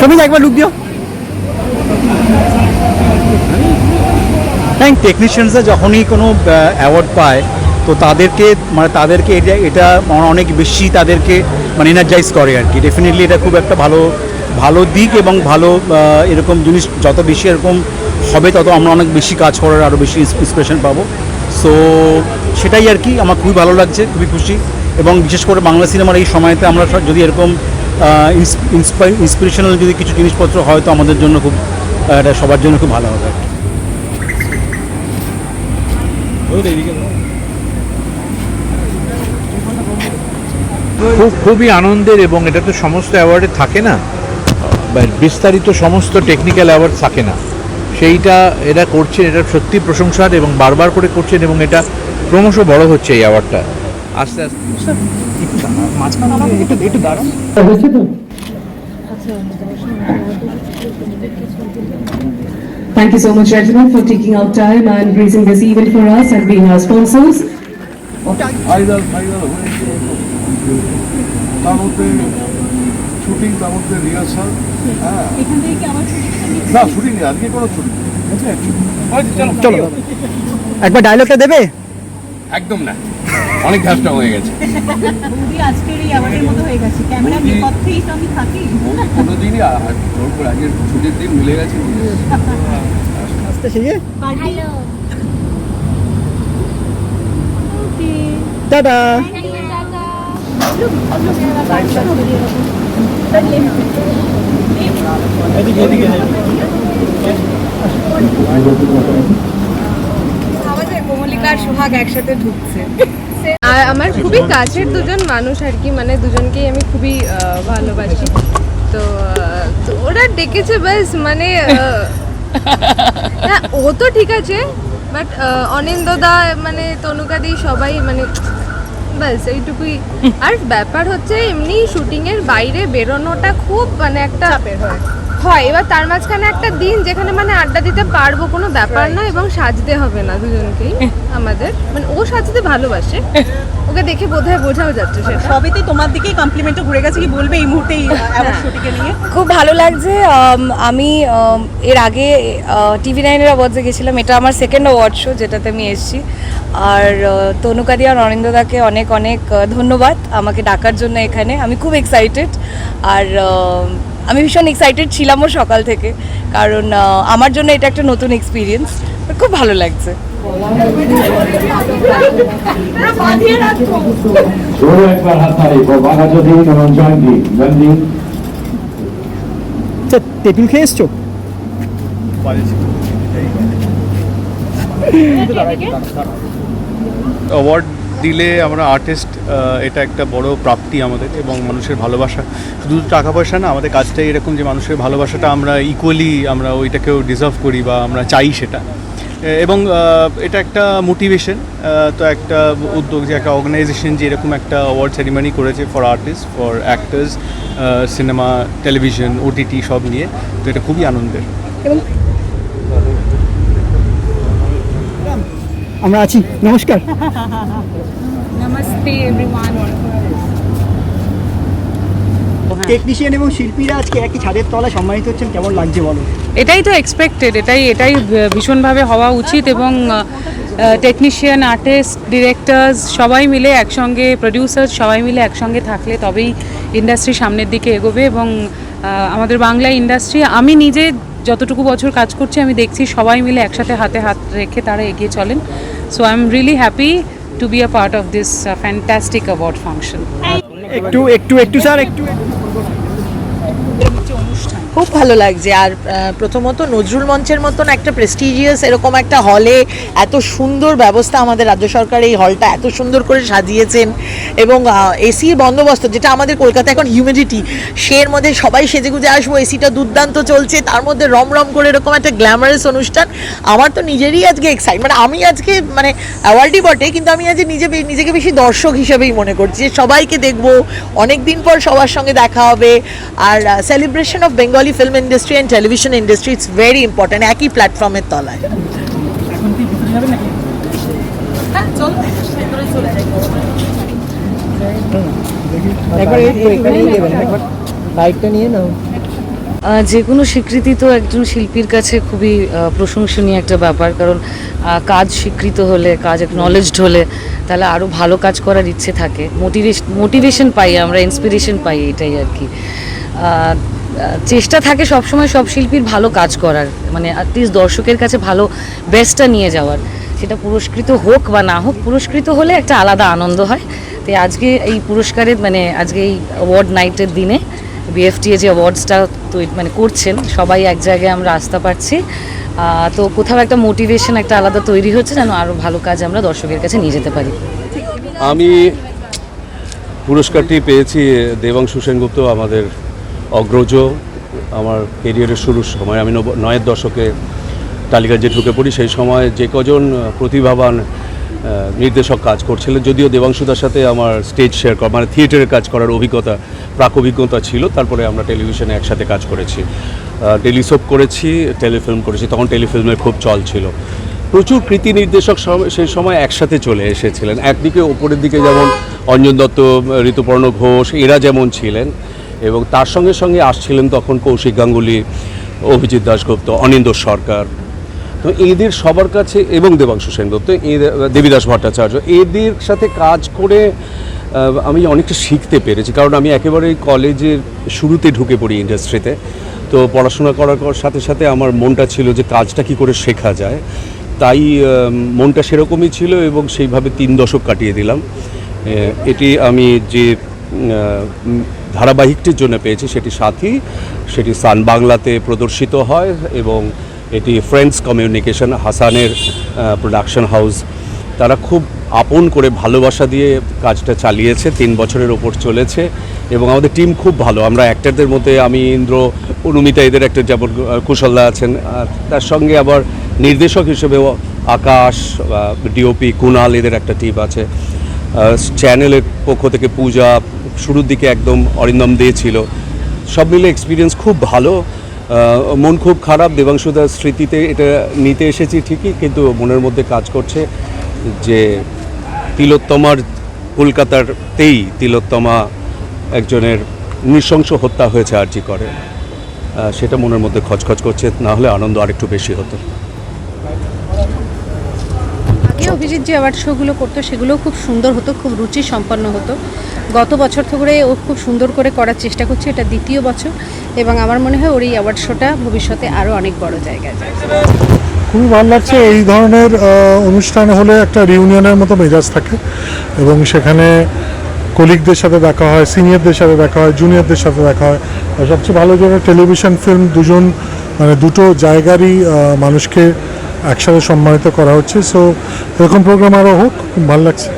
সমিত একবার লুক দিও। থ্যাংক টেকনিশিয়ানসরা যখনই কোনো অ্যাওয়ার্ড পায়, তো তাদেরকে মানে তাদেরকে এটা এটা অনেক বেশি তাদেরকে মানে এনার্জাইজ করে আর কি। ডেফিনেটলি এটা খুব একটা ভালো ভালো দিক এবং ভালো এরকম জিনিস যত বেশি এরকম হবে, তত আমরা অনেক বেশি কাজ করার আরও বেশি ইন্সপিরেশন পাবো। সো সেটাই আর কি, আমার খুবই ভালো লাগছে, খুবই খুশি। এবং বিশেষ করে বাংলা সিনেমার এই সময়তে আমরা যদি এরকম ইন্সপিরেশনাল যদি কিছু জিনিসপত্র হয় তো আমাদের জন্য খুব এটা সবার জন্য খুব ভালো হবে। খুব, খুবই আনন্দের এবং এটা তো সমস্ত অ্যাওয়ার্ডে থাকে না? বিস্তারিত সমস্ত টেকনিক্যাল অ্যাওয়ার্ড থাকে না। সেইটা এরা করছেন, এটা সত্যি প্রশংসার এবং বারবার করে করছেন এবং এটা ক্রমশ বড় হচ্ছে এই অ্যাওয়ার্ডটা আস্তে আস্তে Thank you so much, gentlemen, for taking out time and gracing this event for us and being our sponsors. হয়েছে তার মধ্যে শুটিং তার মধ্যে রিহার্সাল হ্যাঁ না শুটিং আজকে কোনো শুটিং চলো একবার ডায়লগটা দেবে একদম না অনেক ঘাসটা হয়ে গেছে। বৌদি আজকের এই অ্যাওয়ার্ডের মতো হয়ে গেছে। ক্যামেরার বিপক্ষেই তো আমি থাকি। কোনো দিনই জোর আগের ছুটির দিন মিলে গেছে। আস্তে সেজে হ্যালো। টাটা। আমাদের কোমলিকা আর সোহাগ একসাথে ঢুকছে। আমার খুবই কাছের দুজন মানুষ আর কি মানে দুজনকেই আমি খুবই ভালোবাসি। তো ওরা ডেকেছে ব্যাস মানে না ও তো ঠিক আছে বাট অনিন্দদা মানে তনুকাদি সবাই মানে ব্যাস এইটুকুই। আর ব্যাপার হচ্ছে এমনি শুটিংয়ের বাইরে বেরোনোটা খুব মানে একটা হয়। এবার তার মাঝখানে একটা দিন যেখানে মানে আড্ডা দিতে পারব কোনো ব্যাপার না এবং সাজতে হবে না দুজনকেই আমাদের। মানে ও সাজতে ভালোবাসে। ওকে দেখে বোধহয় বোঝাও যাচ্ছে সেটা। সবেতেই তোমার দিকেই কমপ্লিমেন্টও ঘুরে গেছে কি বলবে এই মুহূর্তে শুটিংকে নিয়ে? খুব ভালো লাগছে আমি এর আগে টিভি নাইনের অ্যাওয়ার্ডসে গেছিলাম। এটা আমার সেকেন্ড অ্যাওয়ার্ড শো যেটাতে আমি এসেছি। আর তনুকাদি আর অনিন্দদাকে অনেক অনেক ধন্যবাদ আমাকে ডাকার জন্য এখানে। আমি খুব এক্সাইটেড আর আমি ভীষণ এক্সাইটেড ছিলামও সকাল থেকে কারণ আমার জন্য এটা একটা নতুন এক্সপিরিয়েন্স খুব ভালো লাগছে। আচ্ছা তেঁতুল খেয়ে এসছো? অ্যাওয়ার্ড দিলে আমরা আর্টিস্ট এটা একটা বড় প্রাপ্তি আমাদের এবং মানুষের ভালোবাসা। শুধু টাকা পয়সা না, আমাদের কাজটাই এরকম যে মানুষের ভালোবাসাটা আমরা ইকুয়ালি আমরা ওইটাকেও ডিজার্ভ করি বা আমরা চাই সেটা। এবং এটা একটা মোটিভেশন তো একটা উদ্যোগ যে একটা অর্গানাইজেশন যে এরকম একটা অ্যাওয়ার্ড সেরিমনি করেছে for artist for actors cinema television OTT সব নিয়ে, তো এটা খুবই আনন্দের। আমরা আছি। নমস্কার। নমস্তে এভরিওয়ান টেকনিশিয়ান এবং শিল্পীরা আজকে একই ছাদের তলায় সম্মানিত হচ্ছেন। কেমন লাগছে বলো? এটাই তো এক্সপেক্টেড এটাই এটাই ভীষণভাবে হওয়া উচিত এবং টেকনিশিয়ান আর্টিস্ট ডিরেক্টরস সবাই মিলে একসঙ্গে প্রডিউসার্স সবাই মিলে একসঙ্গে থাকলে তবেই ইন্ডাস্ট্রি সামনের দিকে এগোবে এবং আমাদের বাংলা ইন্ডাস্ট্রি আমি নিজে যতটুকু বছর কাজ করছি, আমি দেখছি সবাই মিলে একসাথে হাতে হাত রেখে তারা এগিয়ে চলেন। So I am really happy to be a part of this fantastic award function একটু একটু একটু, স্যার, একটু। খুব ভালো লাগছে। আর প্রথমত নজরুল মঞ্চের মতন একটা প্রেস্টিজিয়াস এরকম একটা হলে এত সুন্দর ব্যবস্থা আমাদের রাজ্য সরকার এই হলটা এত সুন্দর করে সাজিয়েছেন এবং এসির বন্দোবস্ত যেটা আমাদের কলকাতা এখন হিউমিডিটি সের মধ্যে সবাই সেজেগুজে আসব এসিটা দুর্দান্ত চলছে, তার মধ্যে রম রম করে এরকম একটা গ্ল্যামারাস অনুষ্ঠান। আমার তো নিজেরই আজকে এক্সাইট মানে আমি আজকে মানে অ্যাওয়ার্ডই বটে, কিন্তু আমি আজকে নিজে নিজেকে বেশি দর্শক হিসেবেই মনে করছি যে সবাইকে দেখব অনেক দিন পর সবার সঙ্গে দেখা হবে, আর celebration of Bengali film industry and television industry it's very important একই প্ল্যাটফর্মের তলায়। যে কোনো স্বীকৃতি তো একজন শিল্পীর কাছে খুবই প্রশংসনীয় একটা ব্যাপার কারণ কাজ স্বীকৃত হলে কাজ নলেজড হলে তাহলে আরও ভালো কাজ করার ইচ্ছে থাকে। মোটিভেশন মোটিভেশন পাই আমরা ইন্সপিরেশন পাই এটাই আর কি। চেষ্টা থাকে সবসময় সব শিল্পীর ভালো কাজ করার মানে অ্যাটলিস্ট দর্শকের কাছে ভালো বেস্টটা নিয়ে যাওয়ার। সেটা পুরস্কৃত হোক বা না হোক, পুরস্কৃত হলে একটা আলাদা আনন্দ হয়। তো আজকে এই পুরস্কারের মানে আজকে এই অ্যাওয়ার্ড নাইটের দিনে বিএফটিএ যে অ্যাওয়ার্ডসটা তৈরি মানে করছেন, সবাই এক জায়গায় আমরা আসতে পারছি তো কোথাও একটা মোটিভেশন একটা আলাদা তৈরি হচ্ছে যেন আরও ভালো কাজ আমরা দর্শকের কাছে নিয়ে যেতে পারি। আমি পুরস্কারটি পেয়েছি দেবাংশু সেনগুপ্ত, আমাদের অগ্রজ আমার কেরিয়ারের শুরুর সময়। আমি নয়ের দশকে তালিকায় যে ঢুকে পড়ি। সেই সময় যে কজন প্রতিভাবান নির্দেশক কাজ করছিলেন, যদিও দেবাংশুদার সাথে আমার স্টেজ শেয়ার করা মানে থিয়েটারে কাজ করার অভিজ্ঞতা, প্রাক অভিজ্ঞতা ছিল। তারপরে আমরা টেলিভিশনে একসাথে কাজ করেছি। টেলিসোপ করেছি টেলিফিল্ম করেছি। তখন টেলিফিল্মের খুব চল ছিল। প্রচুর কৃতি নির্দেশক সেই সময় একসাথে চলে এসেছিলেন। একদিকে ওপরের দিকে যেমন অঞ্জন দত্ত, ঋতুপর্ণ ঘোষ, এরা যেমন ছিলেন। এবং তার সঙ্গে সঙ্গে আসছিলেন তখন কৌশিক গাঙ্গুলি, অভিজিৎ দাশগুপ্ত অনিন্দ সরকার। তো এদের সবার কাছে এবং দেবাংশু সেনগুপ্ত দেবীদাস ভট্টাচার্য, এদের সাথে কাজ করে আমি অনেকটা শিখতে পেরেছি। কারণ আমি একেবারে কলেজের শুরুতে ঢুকে পড়ি ইন্ডাস্ট্রিতে। তো পড়াশোনা করার সাথে সাথে আমার মনটা ছিল যে কাজটা কি করে শেখা যায়। তাই মনটা সেরকমই ছিল এবং সেইভাবে তিন দশক কাটিয়ে দিলাম। এটি আমি যে ধারাবাহিকটির জন্য পেয়েছি সেটি সাথী। সেটি সান বাংলাতে প্রদর্শিত হয় এবং এটি ফ্রেন্ডস কমিউনিকেশন হাসানের প্রোডাকশন হাউস তারা খুব আপন করে ভালোবাসা দিয়ে কাজটা চালিয়েছে, তিন বছরের ওপর চলেছে এবং আমাদের টিম খুব ভালো। আমরা অ্যাক্টারদের মধ্যে আমি, ইন্দ্র, অনুমিতা, এদের একটা যেমন কুশলদা আছেন তার সঙ্গে আবার নির্দেশক হিসেবেও আকাশ ডিওপি কুনাল এদের একটা টিম আছে। চ্যানেলের পক্ষ থেকে পূজা শুরুর দিকে একদম অরিন্দম দে ছিল। সব মিলে এক্সপিরিয়েন্স খুব ভালো। মন খুব খারাপ, দেবাংশুদার স্মৃতিতে এটা নিতে এসেছি ঠিকই, কিন্তু মনের মধ্যে কাজ করছে যে তিলোত্তমার কলকাতারতেই তিলোত্তমা একজনের নৃশংস হত্যা হয়েছে আরজি করে। সেটা মনের মধ্যে খচখচ করছে, না হলে আনন্দ আরেকটু বেশি হতো। আগে অভিজিৎ যে অ্যাওয়ার্ড শোগুলো করতো, সেগুলোও খুব সুন্দর হতো, খুব রুচি সম্পন্ন হতো। গত বছর ধরে ও খুব সুন্দর করে করার চেষ্টা করছে, এটা দ্বিতীয় বছর এবং আমার মনে হয় ওর এই অ্যাওয়ার্ড শোটা ভবিষ্যতে আরও অনেক বড় জায়গায় খুবই ভালো লাগছে, এই ধরনের অনুষ্ঠান হলে একটা রিউনিয়নের মতো মেজাজ থাকে এবং সেখানে কলিগদের সাথে দেখা হয় সিনিয়রদের সাথে দেখা হয় জুনিয়রদের সাথে দেখা হয়। আর সবচেয়ে ভালো যেটা টেলিভিশন ফিল্ম দুজন মানে দুটো জায়গারই মানুষকে একসাথে সম্মানিত করা হচ্ছে। সো এরকম প্রোগ্রাম আরও হোক খুব ভালো লাগছে।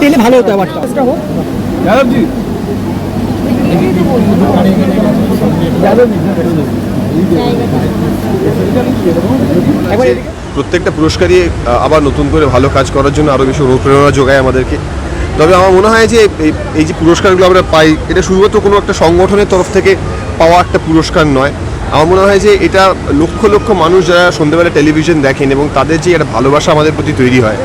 পেলে ভালো হতো অ্যাওয়ার্ডটা প্রত্যেকটা পুরস্কারই আবার নতুন করে ভালো কাজ করার জন্য আরও বেশি অনুপ্রেরণা যোগায় আমাদেরকে। তবে আমার মনে হয় যে এই এই যে পুরস্কারগুলো আমরা পাই, এটা শুধুমাত্র কোনো একটা সংগঠনের তরফ থেকে পাওয়া একটা পুরস্কার নয়। আমার মনে হয় যে এটা লক্ষ লক্ষ মানুষ যারা সন্ধ্যেবেলা টেলিভিশন দেখেন এবং তাদের যে একটা ভালোবাসা আমাদের প্রতি তৈরি হয়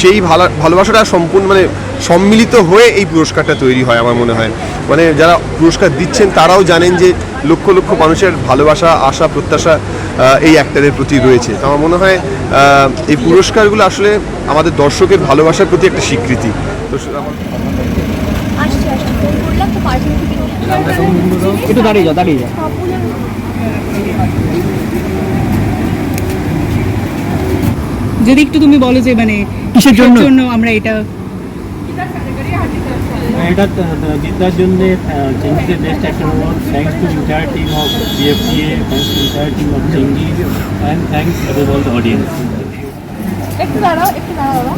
সেই ভালো ভালোবাসাটা সম্পূর্ণ মানে সম্মিলিত হয়ে এই পুরস্কারটা তৈরি হয় আমার মনে হয়। মানে যারা পুরস্কার দিচ্ছেন তারাও জানেন যে লক্ষ লক্ষ মানুষের ভালোবাসা আশা প্রত্যাশা এই অ্যাক্টারের প্রতি রয়েছে। তো আমার মনে হয় এই পুরস্কারগুলো আসলে আমাদের দর্শকের ভালোবাসার প্রতি একটা স্বীকৃতি। তো আমার একটু দাঁড়িয়ে যাও দাঁড়িয়ে যাও। যদি একটু তুমি বলো যে মানে কিসের জন্য? আমরা এটা এটা জিতার জন্য চেঞ্জিস বেস্ট একটা award thanks to entire team of BFTA thanks to entire team of changes and thanks all the audience একটু দাঁড়াও একটু দাঁড়াও।